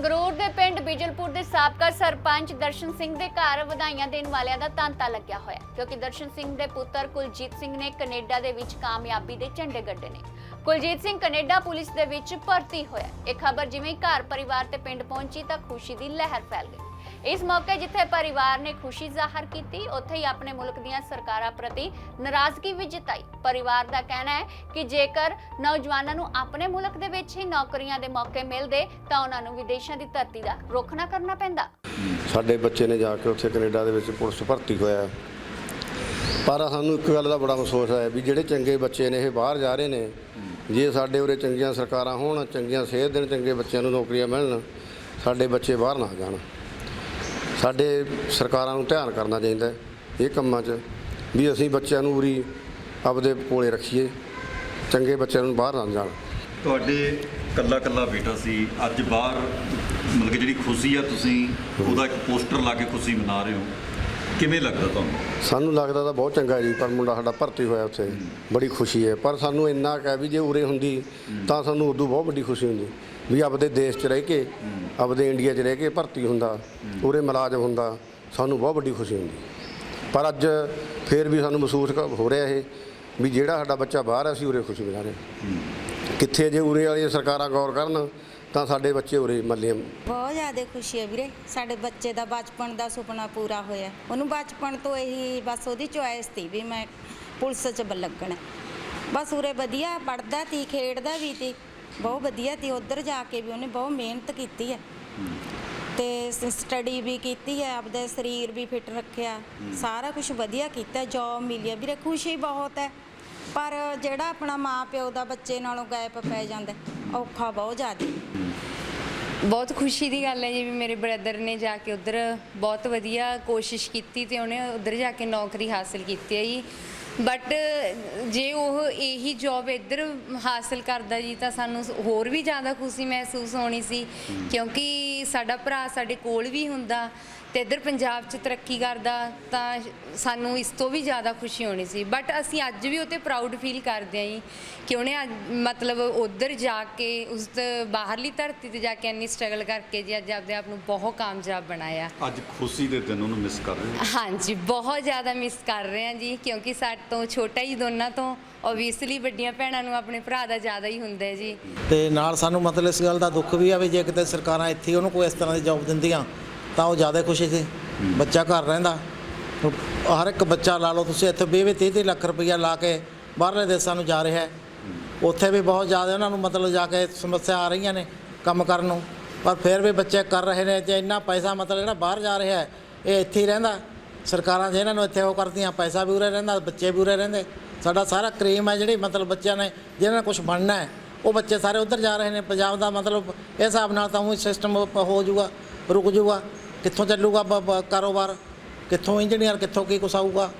ਸੰਗਰੂਰ ਦੇ ਪਿੰਡ ਬਿਜਲਪੁਰ ਦੇ ਸਾਬਕਾ ਸਰਪੰਚ ਦਰਸ਼ਨ ਸਿੰਘ ਦੇ ਘਰ ਵਧਾਈਆਂ ਦੇਣ ਵਾਲਿਆਂ ਦਾ ਤਾਂਤਾ ਲੱਗਿਆ ਹੋਇਆ ਕਿਉਂਕਿ ਦਰਸ਼ਨ ਸਿੰਘ ਦੇ ਪੁੱਤਰ ਕੁਲਜੀਤ ਸਿੰਘ ਨੇ ਕੈਨੇਡਾ ਦੇ ਵਿੱਚ ਕਾਮਯਾਬੀ ਦੇ ਝੰਡੇ ਗੱਡੇ ਨੇ। ਕੁਲਜੀਤ ਸਿੰਘ ਕੈਨੇਡਾ ਪੁਲਿਸ ਦੇ ਵਿੱਚ ਭਰਤੀ ਹੋਇਆ ਇਹ ਖਬਰ ਜਿਵੇਂ ਘਰ ਪਰਿਵਾਰ ਤੇ ਪਿੰਡ ਪਹੁੰਚੀ ਤਾਂ ਖੁਸ਼ੀ ਦੀ ਲਹਿਰ ਫੈਲ ਗਈ। ਇਸ ਮੌਕੇ ਜਿੱਥੇ ਪਰਿਵਾਰ ਨੇ ਖੁਸ਼ੀ ਜ਼ਾਹਰ ਕੀਤੀ, ਉੱਥੇ ਹੀ ਆਪਣੇ ਮੁਲਕ ਦੀਆਂ ਸਰਕਾਰਾਂ ਪ੍ਰਤੀ ਨਾਰਾਜ਼ਗੀ ਵੀ ਜਤਾਈ। ਪਰਿਵਾਰ ਦਾ ਕਹਿਣਾ ਹੈ ਕਿ ਜੇਕਰ ਨੌਜਵਾਨਾਂ ਨੂੰ ਆਪਣੇ ਮੁਲਕ ਦੇ ਵਿੱਚ ਹੀ ਨੌਕਰੀਆਂ ਦੇ ਮੌਕੇ ਮਿਲਦੇ, ਤਾਂ ਉਹਨਾਂ ਨੂੰ ਵਿਦੇਸ਼ਾਂ ਦੀ ਧਰਤੀ ਦਾ ਰੁੱਖ ਨਾ ਕਰਨਾ ਪੈਂਦਾ। ਸਾਡੇ ਬੱਚੇ ਨੇ ਜਾ ਕੇ ਉੱਥੇ ਕੈਨੇਡਾ ਦੇ ਵਿੱਚ ਪੁਲਿਸ ਭਰਤੀ ਹੋਇਆ। ਪਰ ਸਾਨੂੰ ਇੱਕ ਗੱਲ ਦਾ ਬੜਾ ਅਫਸੋਸ ਹੈ ਵੀ ਜਿਹੜੇ ਚੰਗੇ ਬੱਚੇ ਨੇ, ਇਹ ਬਾਹਰ ਜਾ ਰਹੇ ਨੇ, ਜੇ ਸਾਡੇ ਉਰੇ ਚੰਗੀਆਂ ਸਰਕਾਰਾਂ ਹੋਣ, ਚੰਗੀਆਂ ਸਿਹਤ ਦੇਣ, ਚੰਗੇ ਬੱਚਿਆਂ ਨੂੰ ਨੌਕਰੀਆਂ ਮਿਲਣ, ਸਾਡੇ ਬੱਚੇ ਬਾਹਰ ਨਾ ਜਾਣ। ਸਾਡੇ ਸਰਕਾਰਾਂ ਨੂੰ ਧਿਆਨ ਕਰਨਾ ਚਾਹੀਦਾ ਹੈ ਇਹ ਕੰਮਾਂ 'ਚ ਵੀ ਅਸੀਂ ਬੱਚਿਆਂ ਨੂੰ ਉਰੀ ਆਪਦੇ ਕੋਲੇ ਰੱਖੀਏ ਚੰਗੇ ਬੱਚਿਆਂ ਨੂੰ ਬਾਹਰ ਨਾ ਜਾਣ। ਤੁਹਾਡੇ ਕੱਲਾ ਕੱਲਾ ਬੇਟਾ ਸੀ ਅੱਜ ਬਾਹਰ ਮਤਲਬ ਕਿ ਜਿਹੜੀ ਖੁਸ਼ੀ ਆ ਤੁਸੀਂ ਉਹਦਾ ਇੱਕ ਪੋਸਟਰ ਲਾ ਕੇ ਖੁਸ਼ੀ ਮਨਾ ਰਹੇ ਹੋ। ਕਿਵੇਂ ਲੱਗਦਾ ਤੁਹਾਨੂੰ? ਸਾਨੂੰ ਲੱਗਦਾ ਤਾਂ ਬਹੁਤ ਚੰਗਾ ਜੀ, ਪਰ ਮੁੰਡਾ ਸਾਡਾ ਭਰਤੀ ਹੋਇਆ ਉੱਥੇ। ਬੜੀ ਖੁਸ਼ੀ ਹੈ। ਪਰ ਸਾਨੂੰ ਇੰਨਾ ਕਹਿ ਵੀ ਜੇ ਉਰੇ ਹੁੰਦੀ, ਤਾਂ ਸਾਨੂੰ ਉਦੋਂ ਬਹੁਤ ਵੱਡੀ ਖੁਸ਼ੀ ਹੁੰਦੀ। ਵੀ ਆਪਦੇ ਦੇਸ਼ 'ਚ ਰਹਿ ਕੇ, ਆਪਦੇ ਇੰਡੀਆ 'ਚ ਰਹਿ ਕੇ ਭਰਤੀ ਹੁੰਦਾ, ਉਰੇ ਮੁਲਾਜ਼ਮ ਹੁੰਦਾ, ਸਾਨੂੰ ਬਹੁਤ ਵੱਡੀ ਖੁਸ਼ੀ ਹੁੰਦੀ। ਪਰ ਅੱਜ ਫੇਰ ਵੀ ਸਾਨੂੰ ਮਹਿਸੂਸ ਕ- ਹੋ ਰਿਹਾ ਇਹ, ਵੀ ਜਿਹੜਾ ਸਾਡਾ ਬੱਚਾ ਬਾਹਰ ਹੈ, ਅਸੀਂ ਉਰੇ ਖੁਸ਼ੀ ਮਨਾ ਰਹੇ ਹਾਂ। ਕਿੱਥੇ ਜੇ ਉਰੇ ਵਾਲੀਆਂ ਸਰਕਾਰਾਂ ਗੌਰ ਕਰਨ ਤਾਂ ਸਾਡੇ ਬੱਚੇ ਉਰੇ ਮੱਲੇ ਬਹੁਤ ਜ਼ਿਆਦਾ ਖੁਸ਼ੀ ਹੈ ਵੀਰੇ ਸਾਡੇ ਬੱਚੇ ਦਾ ਬਚਪਨ ਦਾ ਸੁਪਨਾ ਪੂਰਾ ਹੋਇਆ। ਉਹਨੂੰ ਬਚਪਨ ਤੋਂ ਇਹੀ ਬਸ ਉਹਦੀ ਚੁਆਇਸ ਸੀ ਵੀ ਮੈਂ ਪੁਲਿਸ 'ਚ ਲੱਗਣਾ। ਬਸ ਉਰੇ ਵਧੀਆ ਪੜਦਾ ਤੀ ਖੇਡਦਾ ਵੀ ਤੀ ਬਹੁਤ ਵਧੀਆ ਤੀ ਉੱਧਰ ਜਾ ਕੇ ਵੀ ਉਹਨੇ ਬਹੁਤ ਮਿਹਨਤ ਕੀਤੀ ਹੈ। ਤੇ ਸਟੱਡੀ ਵੀ ਕੀਤੀ ਹੈ ਆਪਦਾ ਸਰੀਰ ਵੀ ਫਿੱਟ ਰੱਖਿਆ। ਸਾਰਾ ਕੁਝ ਵਧੀਆ ਕੀਤਾ ਜੌਬ ਮਿਲੀ ਹੈ ਵੀਰੇ ਖੁਸ਼ੀ ਬਹੁਤ ਹੈ। ਪਰ ਜਿਹੜਾ ਆਪਣਾ ਮਾਂ ਪਿਓ ਦਾ ਬੱਚੇ ਨਾਲੋਂ ਗੈਪ ਪੈ ਜਾਂਦਾ, ਔਖਾ ਬਹੁਤ ਜ਼ਿਆਦਾ। ਬਹੁਤ ਖੁਸ਼ੀ ਦੀ ਗੱਲ ਹੈ ਜੀ ਵੀ ਮੇਰੇ ਬ੍ਰਦਰ ਨੇ ਜਾ ਕੇ ਉਧਰ ਬਹੁਤ ਵਧੀਆ ਕੋਸ਼ਿਸ਼ ਕੀਤੀ ਤੇ ਉਹਨੇ ਉਧਰ ਜਾ ਕੇ ਨੌਕਰੀ ਹਾਸਲ ਕੀਤੀ ਹੈ ਜੀ। ਬਟ ਜੇ ਉਹ ਇਹੀ ਜੌਬ ਇੱਧਰ ਹਾਸਲ ਕਰਦਾ ਜੀ ਤਾਂ ਸਾਨੂੰ ਹੋਰ ਵੀ ਜ਼ਿਆਦਾ ਖੁਸ਼ੀ ਮਹਿਸੂਸ ਹੋਣੀ ਸੀ, ਕਿਉਂਕਿ ਸਾਡਾ ਭਰਾ ਸਾਡੇ ਕੋਲ ਵੀ ਹੁੰਦਾ ਤੇ ਇੱਧਰ ਪੰਜਾਬ 'ਚ ਤਰੱਕੀ ਕਰਦਾ ਤਾਂ ਸਾਨੂੰ ਇਸ ਤੋਂ ਵੀ ਜ਼ਿਆਦਾ ਖੁਸ਼ੀ ਹੋਣੀ ਸੀ। ਬਟ ਅਸੀਂ ਅੱਜ ਵੀ ਉਹ 'ਤੇ ਪ੍ਰਾਊਡ ਫੀਲ ਕਰਦੇ ਹਾਂ ਜੀ ਕਿ ਉਹਨੇ ਅੱਜ ਮਤਲਬ ਉਧਰ ਜਾ ਕੇ ਉਸ ਤ- ਬਾਹਰਲੀ ਧਰਤੀ ਤੇ ਜਾ ਕੇ ਇੰਨੀ ਸਟਰਗਲ ਕਰਕੇ ਜੀ ਅੱਜ ਆਪਦੇ ਆਪ ਨੂੰ ਬਹੁਤ ਕਾਮਯਾਬ ਬਣਾਇਆ। ਅੱਜ ਖੁਸ਼ੀ ਦੇ ਦਿਨ ਉਹਨੂੰ ਮਿਸ ਕਰ ਰਹੇ ਹੋ? ਹਾਂਜੀ ਬਹੁਤ ਜ਼ਿਆਦਾ ਮਿਸ ਕਰ ਰਹੇ ਹਾਂ ਜੀ ਕਿਉਂਕਿ ਸਾਡੇ ਤੋਂ ਛੋਟਾ ਹੀ ਦੋਨਾਂ ਤੋਂ ਓਬਵੀਅਸਲੀ ਵੱਡੀਆਂ ਭੈਣਾਂ ਨੂੰ ਆਪਣੇ ਭਰਾ ਦਾ ਜ਼ਿਆਦਾ ਹੀ ਹੁੰਦਾ ਹੈ ਜੀ। ਤੇ ਨਾਲ ਸਾਨੂੰ ਮਤਲਬ ਇਸ ਗੱਲ ਦਾ ਦੁੱਖ ਵੀ ਆ ਵੀ ਜੇ ਕਿਤੇ ਸਰਕਾਰਾਂ ਇੱਥੇ ਹੀ ਉਹਨੂੰ ਕੋਈ ਇਸ ਤਰ੍ਹਾਂ ਦੀ ਜੌਬ ਦਿੰਦੀਆਂ ਤਾਂ ਉਹ ਜ਼ਿਆਦਾ ਖੁਸ਼ੀ ਸੀ ਬੱਚਾ ਘਰ ਰਹਿੰਦਾ। ਹਰ ਇੱਕ ਬੱਚਾ ਲਾ ਲਓ ਤੁਸੀਂ ਇੱਥੇ 20 30 30 ਲੱਖ ਰੁਪਈਆ ਲਾ ਕੇ ਬਾਹਰਲੇ ਦੇਸ਼ਾਂ ਨੂੰ ਜਾ ਰਿਹਾ ਹੈ। ਉੱਥੇ ਵੀ ਬਹੁਤ ਜ਼ਿਆਦਾ ਉਹਨਾਂ ਨੂੰ ਮਤਲਬ ਜਾ ਕੇ ਸਮੱਸਿਆ ਆ ਰਹੀਆਂ ਨੇ ਕੰਮ ਕਰਨ ਨੂੰ। ਪਰ ਫਿਰ ਵੀ ਬੱਚੇ ਕਰ ਰਹੇ ਨੇ ਜੇ ਇੰਨਾ ਪੈਸਾ ਮਤਲਬ ਜਿਹੜਾ ਬਾਹਰ ਜਾ ਰਿਹਾ ਹੈ ਇਹ ਇੱਥੇ ਹੀ ਰਹਿੰਦਾ। ਸਰਕਾਰਾਂ ਜੇ ਇਹਨਾਂ ਨੂੰ ਇੱਥੇ ਉਹ ਕਰਦੀਆਂ ਪੈਸਾ ਵੀ ਉਰੇ ਰਹਿੰਦਾ ਬੱਚੇ ਵੀ ਉਰੇ ਰਹਿੰਦੇ। ਸਾਡਾ ਸਾਰਾ ਕਰੀਮ ਹੈ ਜਿਹੜੀ ਮਤਲਬ ਬੱਚਿਆਂ ਨੇ, ਜਿਹਨਾਂ ਨੇ ਕੁਝ ਬਣਨਾ ਹੈ, ਉਹ ਬੱਚੇ ਸਾਰੇ ਉੱਧਰ ਜਾ ਰਹੇ ਨੇ, ਪੰਜਾਬ ਦਾ ਮਤਲਬ ਇਸ ਹਿਸਾਬ ਨਾਲ ਤਾਂ ਉਹ ਸਿਸਟਮ ਹੋ ਜਾਊਗਾ, ਰੁਕ ਜਾਊਗਾ, ਕਿੱਥੋਂ ਚੱਲੂਗਾ ਬ- ਕਾਰੋਬਾਰ, ਕਿੱਥੋਂ ਇੰਜੀਨੀਅਰ ਕਿੱਥੋਂ ਕੀ ਕੁਛ ਆਊਗਾ।